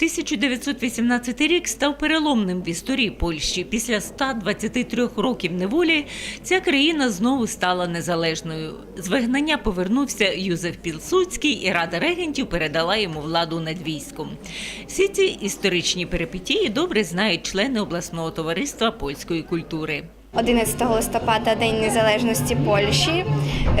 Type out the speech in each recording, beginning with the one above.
1918 рік став переломним в історії Польщі. Після 123 років неволі ця країна знову стала незалежною. З вигнання повернувся Юзеф Пілсудський, і Рада регентів передала йому владу над військом. Всі ці історичні перипетії добре знають члени обласного товариства польської культури. 11 листопада День Незалежності Польщі.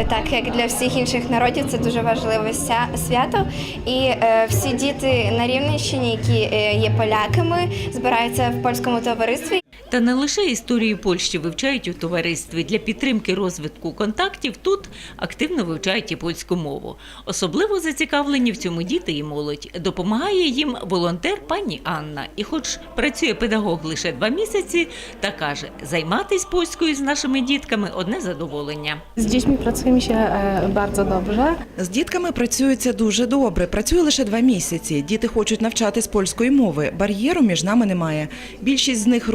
Так як для всіх інших народів це дуже важливе свято. І е, всі діти на Рівненщині, які е, є поляками, збираються в польському товаристві. Та не лише історію Польщі вивчають у товаристві. Для підтримки розвитку контактів тут активно вивчають і польську мову. Особливо зацікавлені в цьому діти і молодь. Допомагає їм волонтер пані Анна. І, хоч працює педагог лише два місяці, та каже, займатись польською з нашими дітками одне задоволення. Z dziećmi pracuje mi się e. З дітками працюється дуже добре. Працює лише два місяці. Діти хочуть навчатись польської мови. Бар'єру між нами немає. Більшість з них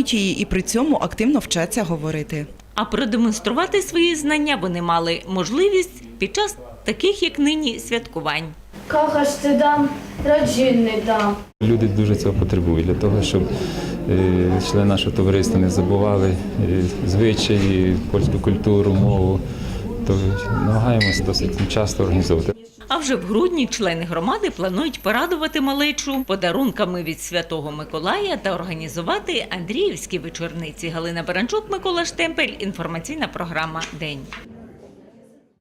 розуміють її і при цьому активно вчаться говорити. А продемонструвати свої знання вони мали можливість під час таких, як нині, святкувань. Kochasz дам, dom, не дам. Люди дуже цього потребують для того, щоб е, члени нашого товариства не забували е, звичаї, польську культуру, мову. То намагаємося досить часто організовувати. А вже в грудні члени громади планують порадувати малечу подарунками від Святого Миколая та організувати Андріївські вечорниці. Галина Баранчук, Микола Штемпель. Інформаційна програма День.